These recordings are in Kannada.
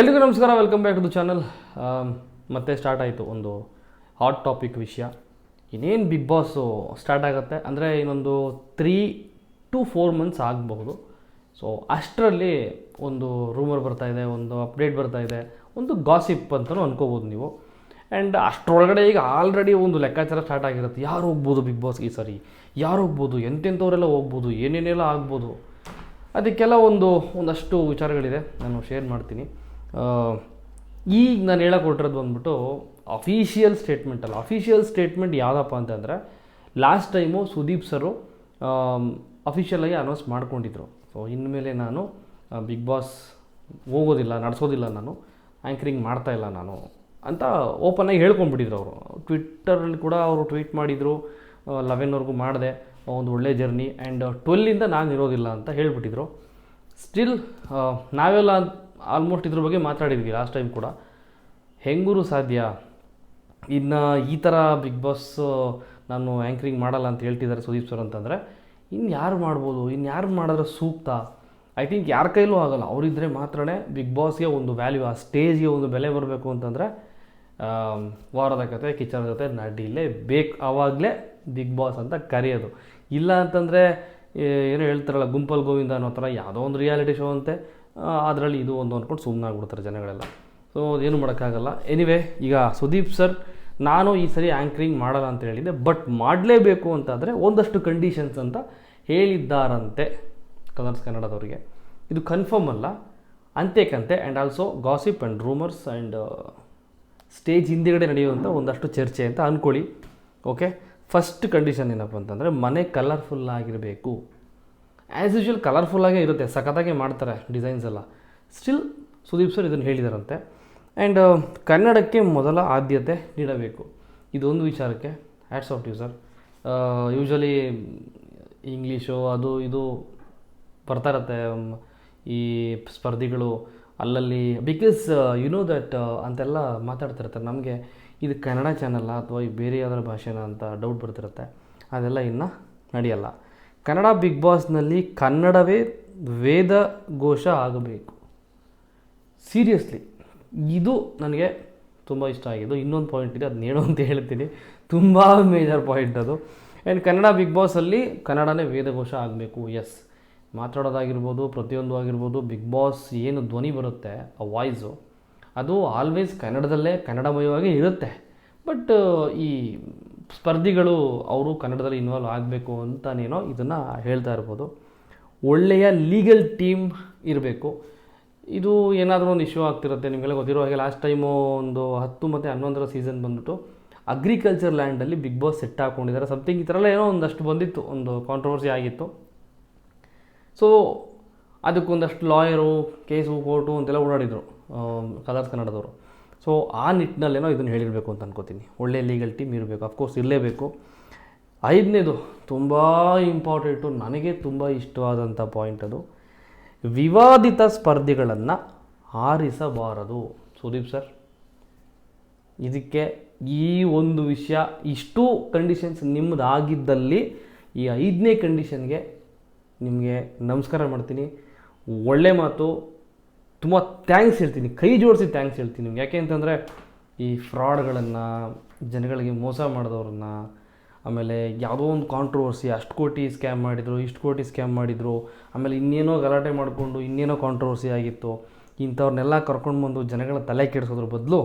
ಎಲ್ರಿಗೂ ನಮಸ್ಕಾರ welcome back to the channel ಮತ್ತೆ ಸ್ಟಾರ್ಟ್ ಆಯಿತು ಒಂದು ಹಾಟ್ ಟಾಪಿಕ್ ವಿಷಯ. ಇನ್ನೇನು ಬಿಗ್ ಬಾಸು ಸ್ಟಾರ್ಟ್ ಆಗುತ್ತೆ? ಅಂದರೆ ಇನ್ನೊಂದು ತ್ರೀ ಟು ಫೋರ್ ಮಂತ್ಸ್ ಆಗಬಹುದು. ಸೊ ಅಷ್ಟರಲ್ಲಿ ಒಂದು ರೂಮರ್ ಬರ್ತಾ ಇದೆ, ಒಂದು ಅಪ್ಡೇಟ್ ಬರ್ತಾ ಇದೆ, ಒಂದು ಗಾಸಿಪ್ ಅಂತಲೂ ಅನ್ಕೋಬೋದು ನೀವು. ಆ್ಯಂಡ್ ಅಷ್ಟರೊಳಗಡೆ ಈಗ ಆಲ್ರೆಡಿ ಒಂದು ಲೆಕ್ಕಾಚಾರ ಸ್ಟಾರ್ಟ್ ಆಗಿರುತ್ತೆ. ಯಾರು ಹೋಗ್ಬೋದು ಬಿಗ್ ಬಾಸ್ಗೆ ಈ ಸರಿ? ಯಾರು ಹೋಗ್ಬೋದು? ಎಂತೆಂಥವರೆಲ್ಲ ಹೋಗ್ಬೋದು? ಏನೇನೆಲ್ಲ ಆಗ್ಬೋದು? ಅದಕ್ಕೆಲ್ಲ ಒಂದು, ಒಂದಷ್ಟು ವಿಚಾರಗಳಿದೆ. ನಾನು ಶೇರ್ ಮಾಡ್ತೀನಿ. ಈಗ ನಾನು ಹೇಳಕ್ಕೆ ಹೊರಟಿರೋದು ಬಂದ್ಬಿಟ್ಟು ಅಫಿಷಿಯಲ್ ಸ್ಟೇಟ್ಮೆಂಟ್ ಅಲ್ಲ. ಅಫಿಷಿಯಲ್ ಸ್ಟೇಟ್ಮೆಂಟ್ ಯಾವುದಪ್ಪ ಅಂತಂದರೆ ಲಾಸ್ಟ್ ಟೈಮು ಸುದೀಪ್ ಸರು ಅಫಿಷಿಯಲಾಗಿ ಅನೌನ್ಸ್ ಮಾಡ್ಕೊಂಡಿದ್ರು. ಸೊ ಇನ್ಮೇಲೆ ನಾನು ಬಿಗ್ ಬಾಸ್ ಹೋಗೋದಿಲ್ಲ, ನಡೆಸೋದಿಲ್ಲ ನಾನು ಆ್ಯಂಕರಿಂಗ್ ಮಾಡ್ತಾ ಇಲ್ಲ ನಾನು ಅಂತ ಓಪನಾಗಿ ಹೇಳ್ಕೊಂಡ್ಬಿಟ್ಟಿದ್ರು ಅವರು. ಟ್ವಿಟ್ಟರಲ್ಲಿ ಕೂಡ ಅವರು ಟ್ವೀಟ್ ಮಾಡಿದರು ಲೆವೆನ್ವರೆಗೂ ಮಾಡಿದೆ ಒಂದು ಒಳ್ಳೆ ಜರ್ನಿ ಆ್ಯಂಡ್ ಟ್ವೆಲ್ಲಿಂದ ನಾನು ಇರೋದಿಲ್ಲ ಅಂತ ಹೇಳ್ಬಿಟ್ಟಿದ್ರು. ಸ್ಟಿಲ್ ನಾವೆಲ್ಲ ಆಲ್ಮೋಸ್ಟ್ ಇದ್ರ ಬಗ್ಗೆ ಮಾತಾಡಿದ್ವಿ ಲಾಸ್ಟ್ ಟೈಮ್ ಕೂಡ. ಹೆಂಗೂರು ಸಾಧ್ಯ? ಇನ್ನು ಈ ಥರ ಬಿಗ್ ಬಾಸ್ ನಾನು ಆ್ಯಂಕ್ರಿಂಗ್ ಮಾಡಲ್ಲ ಅಂತ ಹೇಳ್ತಿದ್ದಾರೆ ಸುದೀಪ್ ಸರ್ ಅಂತಂದರೆ ಇನ್ನು ಯಾರು ಮಾಡ್ಬೋದು? ಇನ್ನು ಯಾರು ಮಾಡಿದ್ರೆ ಸೂಕ್ತ? ಐ ಥಿಂಕ್ ಯಾರ ಕೈಲೂ ಆಗಲ್ಲ. ಅವರಿದ್ದರೆ ಮಾತ್ರನೇ ಬಿಗ್ ಬಾಸ್ಗೆ ಒಂದು ವ್ಯಾಲ್ಯೂ ಆ ಸ್ಟೇಜ್ಗೆ ಒಂದು ಬೆಲೆ ಬರಬೇಕು ಅಂತಂದರೆ ವಾರದ ಕತೆ ಕಿಚನ್ ಜೊತೆ ನಡೀಲೇ ಬೇಕು ಆವಾಗಲೇ ಬಿಗ್ ಬಾಸ್ ಅಂತ ಕರೆಯೋದು. ಇಲ್ಲ ಅಂತಂದರೆ ಏನೋ ಹೇಳ್ತಾರಲ್ಲ, ಗುಂಪಲ್ ಗೋವಿಂದ ಅನ್ನೋ ಥರ ಯಾವುದೋ ಒಂದು ರಿಯಾಲಿಟಿ ಶೋ ಅಂತೆ. ಅದರಲ್ಲಿ ಇದು ಒಂದು ಅಂದ್ಕೊಂಡು ಸುಮ್ಮನೆ ಆಗ್ಬಿಡ್ತಾರೆ ಜನಗಳೆಲ್ಲ. ಸೊ ಏನು ಮಾಡೋಕ್ಕಾಗಲ್ಲ. ಎನಿವೆ ಈಗ ಸುದೀಪ್ ಸರ್ ನಾನು ಈ ಸರಿ ಆ್ಯಂಕ್ರಿಂಗ್ ಮಾಡಲ್ಲ ಅಂತ ಹೇಳಿದ್ದೆ ಬಟ್ ಮಾಡಲೇಬೇಕು ಅಂತಾದರೆ ಒಂದಷ್ಟು ಕಂಡೀಷನ್ಸ್ ಅಂತ ಹೇಳಿದ್ದಾರಂತೆ ಕಲರ್ಸ್ ಕನ್ನಡದವರಿಗೆ ಇದು ಕನ್ಫರ್ಮ್ ಅಲ್ಲ. ಅಂತೆಕಂತೆ and also gossip and rumours and stage ಹಿಂದೆಗಡೆ ನಡೆಯುವಂಥ ಒಂದಷ್ಟು ಚರ್ಚೆ ಅಂತ ಅಂದ್ಕೊಳ್ಳಿ ಓಕೆ ಫಸ್ಟ್ ಕಂಡೀಷನ್ ಏನಪ್ಪ ಅಂತಂದರೆ, ಮನೆ ಕಲರ್ಫುಲ್ ಆಗಿರಬೇಕು. ಆ್ಯಸ್ ಯೂಶ್ವಲ್ ಕಲರ್ಫುಲ್ಲಾಗೇ ಇರುತ್ತೆ ಸಖತ್ತಾಗಿ ಮಾಡ್ತಾರೆ ಡಿಸೈನ್ಸ್ ಎಲ್ಲ. ಸ್ಟಿಲ್ ಸುದೀಪ್ ಸರ್ ಇದನ್ನು ಹೇಳಿದಾರಂತೆ. ಆ್ಯಂಡ್ ಕನ್ನಡಕ್ಕೆ ಮೊದಲ ಆದ್ಯತೆ ನೀಡಬೇಕು. ಇದೊಂದು ವಿಚಾರಕ್ಕೆ. Ads of you sir usually English ಅದು ಇದು ಬರ್ತಾ ಇರತ್ತೆ ಮ್, ಈ ಸ್ಪರ್ಧಿಗಳು ಅಲ್ಲಲ್ಲಿ. ಬಿಕಾಸ್ ಯು ನೋ ದಟ್ ಅಂತೆಲ್ಲ ಮಾತಾಡ್ತಿರ್ತಾರೆ ನಮಗೆ ಇದು ಕನ್ನಡ ಚಾನಲ್ಲ ಅಥವಾ ಬೇರೆ ಯಾವ್ದಾರ ಭಾಷೆನ ಅಂತ ಡೌಟ್ ಬರ್ತಿರುತ್ತೆ. ಅದೆಲ್ಲ ಇನ್ನೂ ನಡೆಯಲ್ಲ. ಕನ್ನಡ ಬಿಗ್ ಬಾಸ್ನಲ್ಲಿ ಕನ್ನಡವೇ ವೇದ ಘೋಷ ಆಗಬೇಕು. ಸೀರಿಯಸ್ಲಿ, ಇದು ನನಗೆ ತುಂಬ ಇಷ್ಟ ಆಗಿದ್ದು, ಇನ್ನೊಂದು ಪಾಯಿಂಟ್ ಇದೆ ಅದನ್ನ ಹೇಳು ಅಂತ ಹೇಳ್ತೀನಿ. ತುಂಬ ಮೇಜರ್ ಪಾಯಿಂಟ್ ಅದು. ಆ್ಯಂಡ್ ಕನ್ನಡ ಬಿಗ್ ಬಾಸಲ್ಲಿ ಕನ್ನಡನೇ ವೇದಘೋಷ ಆಗಬೇಕು ಎಸ್ ಮಾತಾಡೋದಾಗಿರ್ಬೋದು, ಪ್ರತಿಯೊಂದು ಆಗಿರ್ಬೋದು, ಬಿಗ್ ಬಾಸ್ ಏನು ಧ್ವನಿ ಬರುತ್ತೆ, ಆ ವಾಯ್ಸು ಅದು ಆಲ್ವೇಸ್ ಕನ್ನಡದಲ್ಲೇ ಕನ್ನಡಮಯವಾಗಿ ಇರುತ್ತೆ. ಬಟ್ ಈ ಸ್ಪರ್ಧಿಗಳು ಅವರು ಕನ್ನಡದಲ್ಲಿ ಇನ್ವಾಲ್ವ್ ಆಗಬೇಕು ಅಂತನೇನೋ ಇದನ್ನು ಹೇಳ್ತಾ ಇರ್ಬೋದು. ಒಳ್ಳೆಯ ಲೀಗಲ್ ಟೀಮ್ ಇರಬೇಕು. ಇದು ಏನಾದರೂ ಒಂದು ಇಶ್ಯೂ ಆಗ್ತಿರುತ್ತೆ ನಿಮಗೆಲ್ಲ ಗೊತ್ತಿರೋ ಹಾಗೆ ಲಾಸ್ಟ್ ಟೈಮು ಒಂದು ಹತ್ತು ಮತ್ತು ಹನ್ನೊಂದರ ಸೀಸನ್ ಬಂದ್ಬಿಟ್ಟು ಅಗ್ರಿಕಲ್ಚರ್ ಲ್ಯಾಂಡಲ್ಲಿ ಬಿಗ್ ಬಾಸ್ ಸೆಟ್ ಹಾಕ್ಕೊಂಡಿದ್ದಾರೆ ಸಮಥಿಂಗ್ ಈ ಥರ ಎಲ್ಲ ಏನೋ ಒಂದಷ್ಟು ಬಂದಿತ್ತು, ಒಂದು ಕಾಂಟ್ರವರ್ಸಿ ಆಗಿತ್ತು. ಸೊ ಅದಕ್ಕೊಂದಷ್ಟು ಲಾಯರು ಕೇಸು ಕೋರ್ಟು ಅಂತೆಲ್ಲ ಓಡಾಡಿದರು ಕಲರ್ಸ್ ಕನ್ನಡದವರು ಸೊ ಆ ನಿಟ್ಟಿನಲ್ಲೇನೋ ಇದನ್ನು ಹೇಳಿರಬೇಕು ಅಂತ ಅನ್ಕೋತೀನಿ. ಒಳ್ಳೆ ಲೀಗಲ್ ಟೀಮ್ ಇರಬೇಕು. ಅಫ್ಕೋರ್ಸ್ ಇರಲೇಬೇಕು. ಐದನೇದು, ತುಂಬ ಇಂಪಾರ್ಟೆಂಟು ನನಗೆ ತುಂಬ ಇಷ್ಟವಾದಂಥ ಪಾಯಿಂಟ್ ಅದು. ವಿವಾದಿತ ಸ್ಪರ್ಧೆಗಳನ್ನು ಆರಿಸಬಾರದು. ಸುದೀಪ್ ಸರ್ ಇದಕ್ಕೆ ಈ ಒಂದು ವಿಷಯ ಇಷ್ಟು ಕಂಡೀಷನ್ಸ್ ನಿಮ್ಮದಾಗಿದ್ದಲ್ಲಿ ಈ ಐದನೇ ಕಂಡೀಷನ್ಗೆ ನಿಮಗೆ ನಮಸ್ಕಾರ ಮಾಡ್ತೀನಿ. ಒಳ್ಳೆ ಮಾತು. ತುಂಬ ಥ್ಯಾಂಕ್ಸ್ ಹೇಳ್ತೀನಿ. ಕೈ ಜೋಡಿಸಿ ಥ್ಯಾಂಕ್ಸ್ ಹೇಳ್ತೀನಿ ನಿಮ್ಗೆ. ಯಾಕೆ ಅಂತಂದರೆ ಈ ಫ್ರಾಡ್ಗಳನ್ನು ಜನಗಳಿಗೆ ಮೋಸ ಮಾಡಿದವ್ರನ್ನ, ಆಮೇಲೆ ಯಾವುದೋ ಒಂದು ಕಾಂಟ್ರವರ್ಸಿ ಅಷ್ಟು ಕೋಟಿ ಸ್ಕ್ಯಾಮ್ ಮಾಡಿದರು, ಇಷ್ಟು ಕೋಟಿ ಸ್ಕ್ಯಾಮ್ ಮಾಡಿದರು, ಆಮೇಲೆ ಇನ್ನೇನೋ ಗಲಾಟೆ ಮಾಡಿಕೊಂಡು ಇನ್ನೇನೋ ಕಾಂಟ್ರವರ್ಸಿ ಆಗಿತ್ತು, ಇಂಥವ್ರನ್ನೆಲ್ಲ ಕರ್ಕೊಂಡು ಬಂದು ಜನಗಳ ತಲೆ ಕೆಡಿಸೋದ್ರ ಬದಲು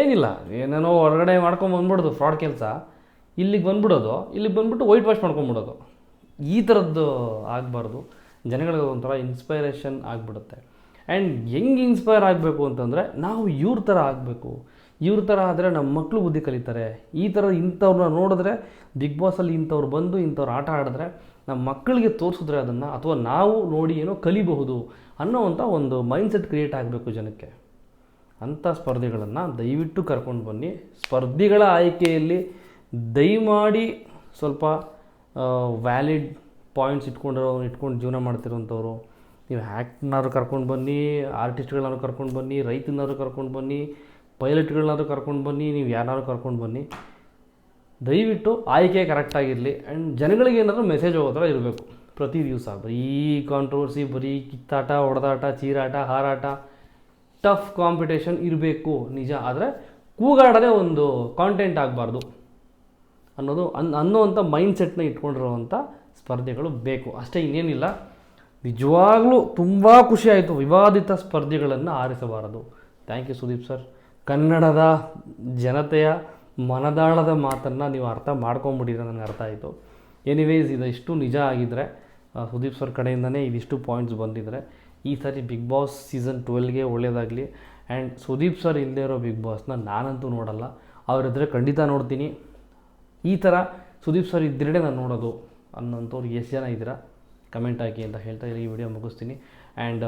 ಏನಿಲ್ಲ. ಏನೇನೋ ಹೊರಗಡೆ ಮಾಡ್ಕೊಂಡು ಬಂದ್ಬಿಡೋದು ಫ್ರಾಡ್ ಕೆಲಸ. ಇಲ್ಲಿಗೆ ಬಂದ್ಬಿಡೋದು, ಇಲ್ಲಿಗೆ ಬಂದ್ಬಿಟ್ಟು ವೈಟ್ ವಾಶ್ ಮಾಡ್ಕೊಂಬಿಡೋದು ಈ ಥರದ್ದು ಆಗಬಾರ್ದು. ಜನಗಳಿಗೆ ಒಂಥರ ಇನ್ಸ್ಪೈರೇಷನ್ ಆಗಿಬಿಡುತ್ತೆ. ಆ್ಯಂಡ್ ಹೆಂಗೆ ಇನ್ಸ್ಪೈರ್ ಆಗಬೇಕು ಅಂತಂದರೆ ನಾವು ಇವ್ರ ಥರ ಆಗಬೇಕು. ಇವ್ರ ಥರ ಆದರೆ ನಮ್ಮ ಮಕ್ಕಳು ಬುದ್ಧಿ ಕಲಿತಾರೆ. ಈ ಥರ ಇಂಥವ್ರನ್ನ ನೋಡಿದ್ರೆ ಬಿಗ್ ಬಾಸಲ್ಲಿ ಇಂಥವ್ರು ಬಂದು ಇಂಥವ್ರು ಆಟ ಆಡಿದ್ರೆ ನಮ್ಮ ಮಕ್ಕಳಿಗೆ ತೋರಿಸಿದ್ರೆ ಅದನ್ನು ಅಥವಾ ನಾವು ನೋಡಿ ಏನೋ ಕಲಿಬಹುದು ಅನ್ನೋವಂಥ ಒಂದು ಮೈಂಡ್ಸೆಟ್ ಕ್ರಿಯೇಟ್ ಆಗಬೇಕು ಜನಕ್ಕೆ. ಅಂಥ ಸ್ಪರ್ಧೆಗಳನ್ನು ದಯವಿಟ್ಟು ಕರ್ಕೊಂಡು ಬನ್ನಿ. ಸ್ಪರ್ಧಿಗಳ ಆಯ್ಕೆಯಲ್ಲಿ ದಯಮಾಡಿ ಸ್ವಲ್ಪ ವ್ಯಾಲಿಡ್ ಪಾಯಿಂಟ್ಸ್ ಇಟ್ಕೊಂಡಿರೋ ಇಟ್ಕೊಂಡು ಜೀವನ ಮಾಡ್ತಿರೋಂಥವ್ರು. ನೀವು ಹ್ಯಾಕ್ಟ್ನಾದ್ರು ಕರ್ಕೊಂಡು ಬನ್ನಿ, ಆರ್ಟಿಸ್ಟ್ಗಳನ್ನಾದ್ರು ಕರ್ಕೊಂಡು ಬನ್ನಿ ರೈತನಾದ್ರು ಕರ್ಕೊಂಡು ಬನ್ನಿ, ಪೈಲಟ್ಗಳನ್ನಾದ್ರು ಕರ್ಕೊಂಡು ಬನ್ನಿ, ನೀವು ಯಾರನ್ನಾದ್ರು ಕರ್ಕೊಂಡು ಬನ್ನಿ, ದಯವಿಟ್ಟು ಆಯ್ಕೆ ಕರೆಕ್ಟಾಗಿರಲಿ ಆ್ಯಂಡ್ ಜನಗಳಿಗೆ ಏನಾದರೂ ಮೆಸೇಜ್ ಹೋಗೋ ಥರ ಇರಬೇಕು. ಪ್ರತಿ ದಿವಸ ಬರೀ ಕಾಂಟ್ರವರ್ಸಿ ಬರೀ ಕಿತ್ತಾಟ ಹೊಡೆದಾಟ ಚೀರಾಟ, ಹಾರಾಟ ಟಫ್ ಕಾಂಪಿಟೇಷನ್ ಇರಬೇಕು, ನಿಜ. ಆದರೆ ಕೂಗಾಡದೆ ಒಂದು ಕಾಂಟೆಂಟ್ ಆಗಬಾರ್ದು ಅನ್ನೋದು ಅನ್, ಅನ್ನೋವಂಥ ಮೈಂಡ್ಸೆಟ್ನ ಇಟ್ಕೊಂಡಿರುವಂಥ ಸ್ಪರ್ಧೆಗಳು ಬೇಕು. ಅಷ್ಟೇ ಇನ್ನೇನಿಲ್ಲ. ನಿಜವಾಗ್ಲೂ ತುಂಬ ಖುಷಿಯಾಯಿತು. ವಿವಾದಿತ ಸ್ಪರ್ಧೆಗಳನ್ನು ಆರಿಸಬಾರದು. ಥ್ಯಾಂಕ್ ಯು ಸುದೀಪ್ ಸರ್ ಕನ್ನಡದ ಜನತೆಯ ಮನದಾಳದ ಮಾತನ್ನು ನೀವು ಅರ್ಥ ಮಾಡ್ಕೊಂಬಿಟ್ಟಿದ್ರೆ ನನಗೆ ಅರ್ಥ ಆಯಿತು. ಎನಿವೇಸ್ ಇಷ್ಟು ನಿಜ ಆಗಿದ್ದರೆ ಸುದೀಪ್ ಸರ್ ಕಡೆಯಿಂದನೇ ಇದಿಷ್ಟು ಪಾಯಿಂಟ್ಸ್ ಬಂದಿದ್ದರೆ ಈ ಸಾರಿ ಬಿಗ್ ಬಾಸ್ ಸೀಸನ್ ಟ್ವೆಲ್ಗೆ ಒಳ್ಳೆಯದಾಗಲಿ ಆ್ಯಂಡ್ ಸುದೀಪ್ ಸರ್ ಇಲ್ಲದೇ ಇರೋ ಬಿಗ್ ಬಾಸ್ನ ನಾನಂತೂ ನೋಡಲ್ಲ. ಅವರಿದ್ದರೆ ಖಂಡಿತ ನೋಡ್ತೀನಿ. ಈ ಥರ ಸುದೀಪ್ ಸರ್ ಇದ್ದರೆ ನಾನು ನೋಡೋದು ಅನ್ನೋಂಥವ್ರು ಎಷ್ಟು ಜನ ಇದ್ದೀರಾ? ಕಮೆಂಟ್ ಹಾಕಿ ಅಂತ ಹೇಳ್ತಾ ಈ ವಿಡಿಯೋ ಮುಗಿಸ್ತೀನಿ. And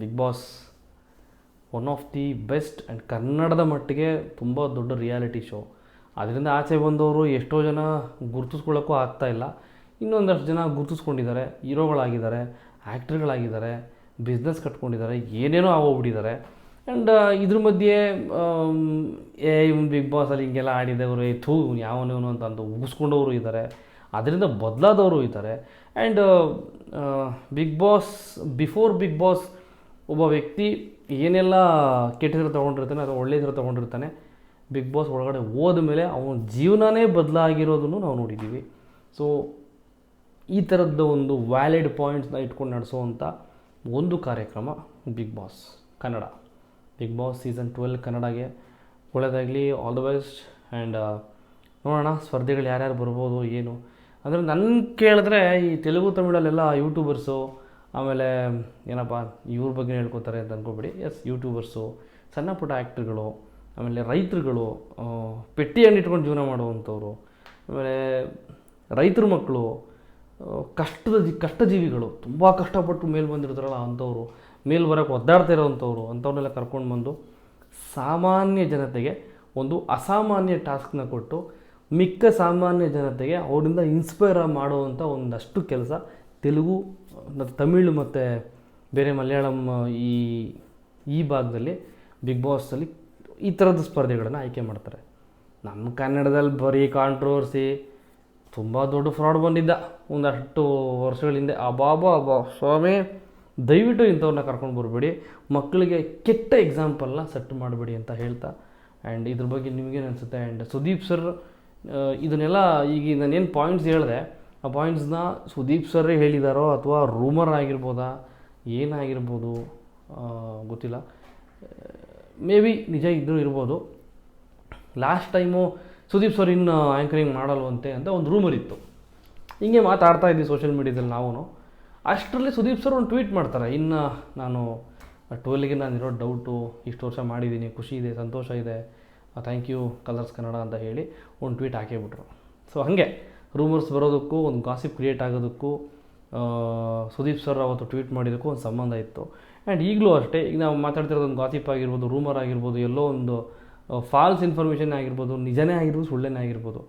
big boss one of the best and ಕನ್ನಡದ ಮಟ್ಟಿಗೆ ತುಂಬ ದೊಡ್ಡ ರಿಯಾಲಿಟಿ ಶೋ ಅದರಿಂದ ಆಚೆ ಬಂದವರು ಎಷ್ಟೋ ಜನ ಗುರುತಿಸ್ಕೊಳ್ಳೋಕ್ಕೂ ಇಲ್ಲ. ಇನ್ನೊಂದಷ್ಟು ಜನ ಗುರುತಿಸ್ಕೊಂಡಿದ್ದಾರೆ ಹೀರೋಗಳಾಗಿದ್ದಾರೆ ಆ್ಯಕ್ಟ್ರ್ಗಳಾಗಿದ್ದಾರೆ ಬಿಸ್ನೆಸ್ ಕಟ್ಕೊಂಡಿದ್ದಾರೆ ಏನೇನೋ ಆಗೋಗ್ಬಿಟ್ಟಿದ್ದಾರೆ ಆ್ಯಂಡ್ ಇದ್ರ ಮಧ್ಯೆ ಆಮ್, ಏ ಇವ್ನು ಬಿಗ್ ಬಾಸಲ್ಲಿ ಹಿಂಗೆಲ್ಲ ಆಡಿದವರು ಥೂ ಯಾವನೇವನು ಅಂತ ಅಂದು ಉಗಿಸ್ಕೊಂಡವರು ಇದ್ದಾರೆ. ಅದರಿಂದ ಬದಲಾದವರು ಇದ್ದಾರೆ. And big boss before big boss ಒಬ್ಬ ವ್ಯಕ್ತಿ ಏನೆಲ್ಲ ಕೆಟ್ಟದ್ರ ತೊಗೊಂಡಿರ್ತಾನೆ, ಅಥವಾ ಒಳ್ಳೆಯದ್ರ ತೊಗೊಂಡಿರ್ತಾನೆ ಬಿಗ್ ಬಾಸ್ ಒಳಗಡೆ ಹೋದ ಮೇಲೆ ಅವನ ಜೀವನನೇ ಬದಲಾಗಿರೋದನ್ನು ನಾವು ನೋಡಿದ್ದೀವಿ. ಸೊ ಈ ಥರದ ಒಂದು ವ್ಯಾಲಿಡ್ ಪಾಯಿಂಟ್ಸ್ನ ಇಟ್ಕೊಂಡು ನಡೆಸುವಂಥ ಒಂದು ಕಾರ್ಯಕ್ರಮ big boss Kannada. Big boss season twelve ಕನ್ನಡಗೆ ಒಳ್ಳೆಯದಾಗಲಿ ಆಲ್ ದ ಬೆಸ್ಟ್ ಆ್ಯಂಡ್ ನೋಡೋಣ, ಸ್ಪರ್ಧೆಗಳು ಯಾರ್ಯಾರು ಬರ್ಬೋದು, ಏನು. ಅಂದರೆ ನನ್ನ ಕೇಳಿದ್ರೆ ಈ ತೆಲುಗು, ತಮಿಳಲ್ಲೆಲ್ಲ ಯೂಟ್ಯೂಬರ್ಸು ಆಮೇಲೆ ಏನಪ್ಪ, ಇವ್ರ ಬಗ್ಗೆ ಹೇಳ್ಕೊತಾರೆ ಅಂತ ಅನ್ಕೋಬೇಡಿ. ಎಸ್ ಯೂಟ್ಯೂಬರ್ಸು ಸಣ್ಣ ಪುಟ್ಟ ಆ್ಯಕ್ಟ್ರುಗಳು ಆಮೇಲೆ ರೈತರುಗಳು ಪೆಟ್ಟಿಯನ್ನು ಇಟ್ಕೊಂಡು ಜೀವನ ಮಾಡುವಂಥವ್ರು, ಆಮೇಲೆ ರೈತರ ಮಕ್ಕಳು ಕಷ್ಟದ ಜಿ, ಕಷ್ಟಜೀವಿಗಳು, ತುಂಬ ಕಷ್ಟಪಟ್ಟು ಮೇಲೆ ಬಂದಿರ್ತಾರಲ್ಲ ಅಂಥವ್ರು, ಮೇಲೆ ಬರೋಕ್ಕೆ ಒದ್ದಾಡ್ತಾ ಇರೋವಂಥವ್ರು ಅಂಥವ್ರನ್ನೆಲ್ಲ ಕರ್ಕೊಂಡು ಬಂದು ಸಾಮಾನ್ಯ ಜನತೆಗೆ ಒಂದು ಅಸಾಮಾನ್ಯ ಟಾಸ್ಕ್ನ ಕೊಟ್ಟು ಮಿಕ್ಕ ಸಾಮಾನ್ಯ ಜನತೆಗೆ ಅವರಿಂದ ಇನ್ಸ್ಪೈರ್ ಮಾಡುವಂಥ ಒಂದಷ್ಟು ಕೆಲಸ. ತೆಲುಗು, ಮತ್ತು ತಮಿಳು ಮತ್ತು ಬೇರೆ ಮಲಯಾಳಂ ಈ ಈ ಭಾಗದಲ್ಲಿ ಬಿಗ್ ಬಾಸಲ್ಲಿ ಈ ಥರದ ಸ್ಪರ್ಧೆಗಳನ್ನು ಆಯ್ಕೆ ಮಾಡ್ತಾರೆ. ನಮ್ಮ ಕನ್ನಡದಲ್ಲಿ ಬರೀ ಕಾಂಟ್ರವರ್ಸಿ ತುಂಬ ದೊಡ್ಡ ಫ್ರಾಡ್ ಬಂದಿದ್ದ. ಒಂದಷ್ಟು ವರ್ಷಗಳ ಹಿಂದೆ, ಅಬಾಬಾ, ಅಬಾ, ಸ್ವಾಮಿ, ದಯವಿಟ್ಟು ಇಂಥವ್ರನ್ನ ಕರ್ಕೊಂಡು ಬರಬೇಡಿ. ಮಕ್ಕಳಿಗೆ ಕೆಟ್ಟ ಎಕ್ಸಾಂಪಲ್ನ ಸೆಟ್ ಮಾಡಬೇಡಿ ಅಂತ ಹೇಳ್ತಾ. ಆ್ಯಂಡ್ ಇದ್ರ ಬಗ್ಗೆ ನಿಮಗೇನು ಅನಿಸುತ್ತೆ? ಆ್ಯಂಡ್ ಸುದೀಪ್ ಸರ್ ಇದನ್ನೆಲ್ಲ ಈಗ ನಾನೇನು ಪಾಯಿಂಟ್ಸ್ ಹೇಳಿದೆ, ಆ ಪಾಯಿಂಟ್ಸ್ನ ಸುದೀಪ್ ಸರ್ರೇ ಹೇಳಿದಾರೋ ಅಥವಾ ರೂಮರ್ ಆಗಿರ್ಬೋದಾ, ಏನಾಗಿರ್ಬೋದು ಗೊತ್ತಿಲ್ಲ. ಮೇ ಬಿ ನಿಜ ಇದ್ದರೂ ಇರ್ಬೋದು. ಲಾಸ್ಟ್ ಟೈಮು ಸುದೀಪ್ ಸರ್ ಇನ್ನು ಆ್ಯಂಕರಿಂಗ್ ಮಾಡಲ್ವಂತೆ ಅಂತ ಒಂದು ರೂಮರ್ ಇತ್ತು. ಹಿಂಗೆ ಮಾತಾಡ್ತಾ ಇದ್ವಿ ಸೋಷಿಯಲ್ ಮೀಡ್ಯಾದಲ್ಲಿ ನಾವು ಅಷ್ಟರಲ್ಲಿ ಸುದೀಪ್ ಸರ್ ಒಂದು ಟ್ವೀಟ್ ಮಾಡ್ತಾರೆ, ಇನ್ನು ನಾನು ಟ್ವೆಲ್ಗೆ ನಾನು ಇರೋ ಡೌಟು ಇಷ್ಟು ವರ್ಷ ಮಾಡಿದ್ದೀನಿ ಖುಷಿ ಇದೆ, ಸಂತೋಷ ಇದೆ ಥ್ಯಾಂಕ್ ಯು ಕಲರ್ಸ್ ಕನ್ನಡ ಅಂತ ಹೇಳಿ ಒಂದು ಟ್ವೀಟ್ ಹಾಕಿಬಿಟ್ರು. ಸೊ ಹಾಗೆ ರೂಮರ್ಸ್ ಬರೋದಕ್ಕೂ, ಒಂದು ಗಾಸಿಪ್ ಕ್ರಿಯೇಟ್ ಆಗೋದಕ್ಕೂ ಸುದೀಪ್ ಸರ್ ಅವತ್ತು ಟ್ವೀಟ್ ಮಾಡಿದ್ದಕ್ಕೂ ಒಂದು ಸಂಬಂಧ ಇತ್ತು. ಆ್ಯಂಡ್ ಈಗಲೂ ಅಷ್ಟೇ, ಈಗ ನಾವು ಮಾತಾಡ್ತಿರೋದು ಒಂದು ಗಾಸಿಪ್ ಆಗಿರ್ಬೋದು ರೂಮರ್ ಆಗಿರ್ಬೋದು, ಎಲ್ಲೋ ಒಂದು ಫಾಲ್ಸ್ ಇನ್ಫಾರ್ಮೇಷನ್ ಆಗಿರ್ಬೋದು, ನಿಜನೇ ಆಗಿರ್ಬೋದು, ಸುಳ್ಳೇನೇ ಆಗಿರ್ಬೋದು.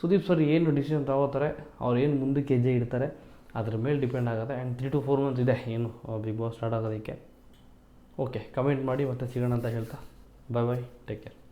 ಸುದೀಪ್ ಸರ್ ಏನು ಡಿಸಿಷನ್ ತಗೋತಾರೆ, ಅವ್ರು ಏನು ಮುಂದಕ್ಕೆ ಹೆಜ್ಜೆ ಇಡ್ತಾರೆ, ಅದ್ರ ಮೇಲೆ ಡಿಪೆಂಡ್ ಆಗುತ್ತೆ. And three to four months ಇದೆ, ಏನು ಬಿಗ್ ಬಾಸ್ ಸ್ಟಾರ್ಟ್ ಆಗೋದಕ್ಕೆ. ಓಕೆ ಕಮೆಂಟ್ ಮಾಡಿ ಮತ್ತೆ ಸಿಗೋಣ ಅಂತ ಹೇಳ್ತಾ. ಬಾಯ್ ಬಾಯ್ ಟೇಕ್ ಕೇರ್